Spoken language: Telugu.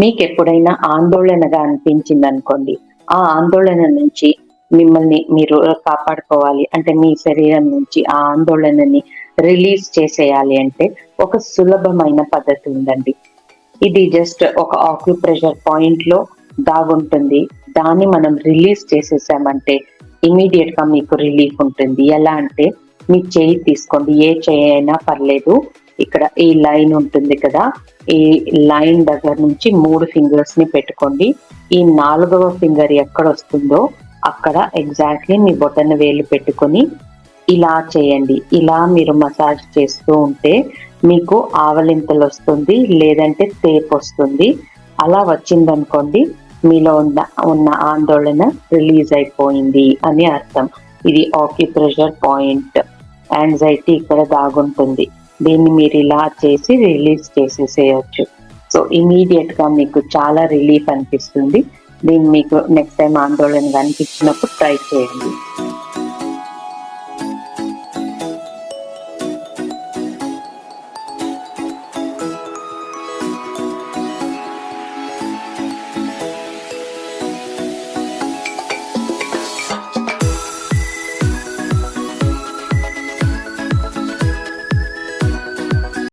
మీకు ఎప్పుడైనా ఆందోళనగా అనిపించింది అనుకోండి ఆ ఆందోళన నుంచి మిమ్మల్ని మీరు కాపాడుకోవాలి. అంటే మీ శరీరం నుంచి ఆ ఆందోళనని రిలీజ్ చేసేయాలి అంటే ఒక సులభమైన పద్ధతి ఉందండి. ఇది జస్ట్ ఒక ఆక్యుప్రెషర్ పాయింట్లో దాగుంటుంది. దాన్ని మనం రిలీజ్ చేసేసామంటే ఇమీడియట్గా మీకు రిలీఫ్ ఉంటుంది. ఎలా అంటే మీ చేయి తీసుకోండి. ఏ చేయి అయినా పర్లేదు. ఇక్కడ ఈ లైన్ ఉంటుంది కదా. ఈ లైన్ దగ్గర నుంచి మూడు ఫింగర్స్ని పెట్టుకోండి. ఈ నాలుగవ ఫింగర్ ఎక్కడ వస్తుందో అక్కడ ఎగ్జాక్ట్లీ మీ బొటన వేలు పెట్టుకొని ఇలా చేయండి. ఇలా మీరు మసాజ్ చేస్తూ ఉంటే మీకు ఆవలింతలు వస్తుంది లేదంటే తేపు వస్తుంది. అలా వచ్చిందనుకోండి మీలో ఉన్న ఉన్న ఆందోళన రిలీజ్ అయిపోయింది అని అర్థం. ఇది ఆక్యుప్రెషర్ పాయింట్ యాంగ్జైటీ ఇక్కడ దాగుంటుంది. దీన్ని మీరు ఇలా చేసి రిలీజ్ చేసేసేయచ్చు. సో ఇమీడియట్గా మీకు చాలా రిలీఫ్ అనిపిస్తుంది. దీన్ని మీకు నెక్స్ట్ టైం ఆందోళన అనిపించినప్పుడు ట్రై చేయండి.